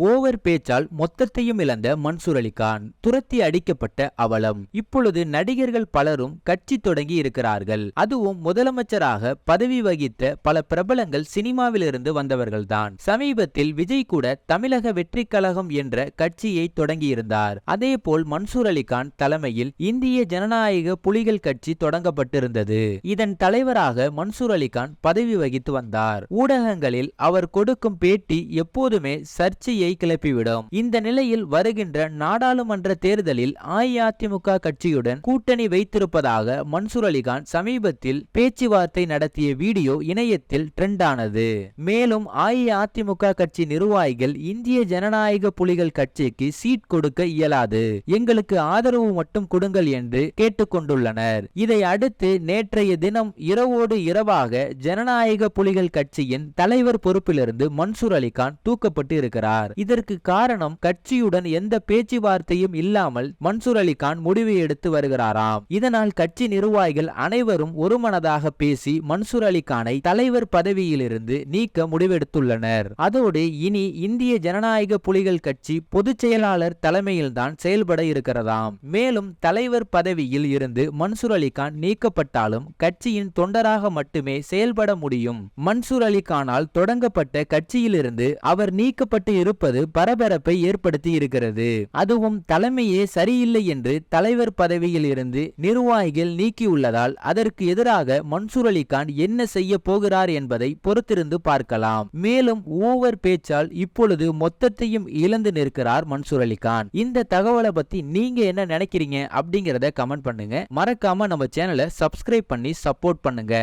Over பேச்சால் மொத்தத்தையும் இழந்த மன்சூர் அலிகான் துரத்தி அடிக்கப்பட்ட அவலம். இப்பொழுது நடிகர்கள் பலரும் கட்சி தொடங்கி இருக்கிறார்கள். அதுவும் முதலமைச்சராக பதவி வகித்த பல பிரபலங்கள் சினிமாவிலிருந்து வந்தவர்கள்தான். சமீபத்தில் விஜய் கூட தமிழக வெற்றி கழகம் என்ற கட்சியை தொடங்கியிருந்தார். அதேபோல் மன்சூர் அலிகான் தலைமையில் இந்திய ஜனநாயக புலிகள் கட்சி தொடங்கப்பட்டிருந்தது. இதன் தலைவராக மன்சூர் அலிகான் பதவி வகித்து வந்தார். ஊடகங்களில் அவர் கொடுக்கும் பேட்டி எப்போதுமே சர்ச்சையை கிளப்பிவிடும். இந்த நிலையில் வருகின்ற நாடாளுமன்ற தேர்தலில் அஇஅதிமுக கட்சியுடன் கூட்டணி வைத்திருப்பதாக மன்சூர் அலிகான் சமீபத்தில் பேச்சுவார்த்தை நடத்திய வீடியோ இணையத்தில் ட்ரெண்ட் ஆனது மேலும் அஇஅதிமுக கட்சி நிர்வாகிகள் இந்திய ஜனநாயக புலிகள் கட்சிக்கு சீட் கொடுக்க இயலாது. எங்களுக்கு ஆதரவு மட்டும் கொடுங்கள் என்று கேட்டுக்கொண்டுள்ளனர். இதை அடுத்து நேற்றைய தினம் இரவோடு இரவாக ஜனநாயக புலிகள் கட்சியின் தலைவர் பொறுப்பிலிருந்து மன்சூர் அலிகான் தூக்கப்பட்டு இருக்கிறார் இதற்கு காரணம் கட்சியுடன் எந்த பேச்சுவார்த்தையும் இல்லாமல் மன்சூர் அலிகான் முடிவு எடுத்து வருகிறாராம். இதனால் கட்சி நிர்வாகிகள் அனைவரும் ஒருமனதாக பேசி மன்சூர் அலிகானை தலைவர் பதவியிலிருந்து நீக்க முடிவெடுத்துள்ளனர். அதோடு இனி இந்திய ஜனநாயக புலிகள் கட்சி பொதுச் செயலாளர் தலைமையில்தான் செயல்பட இருக்கிறதாம். மேலும் தலைவர் பதவியில் இருந்து மன்சூர் அலிகான் நீக்கப்பட்டாலும் கட்சியின் தொண்டராக மட்டுமே செயல்பட முடியும். மன்சூர் அலிகானால் தொடங்கப்பட்ட கட்சியிலிருந்து அவர் நீக்கப்பட்டு இருப்பது பரபரப்பை ஏற்படுத்தி இருக்கிறது. அதுவும் தலைமையே சரியில்லை என்று தலைவர் பதவியில் இருந்து நிர்வாகிகள் நீக்கியுள்ளதால் அதற்கு எதிராக மன்சூர் அலிகான் என்ன செய்ய போகிறார் என்பதை பொறுத்திருந்து பார்க்கலாம். மேலும் ஓவர் பேச்சால் இப்பொழுது மொத்தத்தையும் இழந்து நிற்கிறார் மன்சூர் அலிகான். இந்த தகவலை பத்தி நீங்க என்ன நினைக்கிறீங்க அப்படிங்கறத கமெண்ட் பண்ணுங்க. மறக்காம நம்ம சேனலை சப்ஸ்கிரைப் பண்ணி சப்போர்ட் பண்ணுங்க.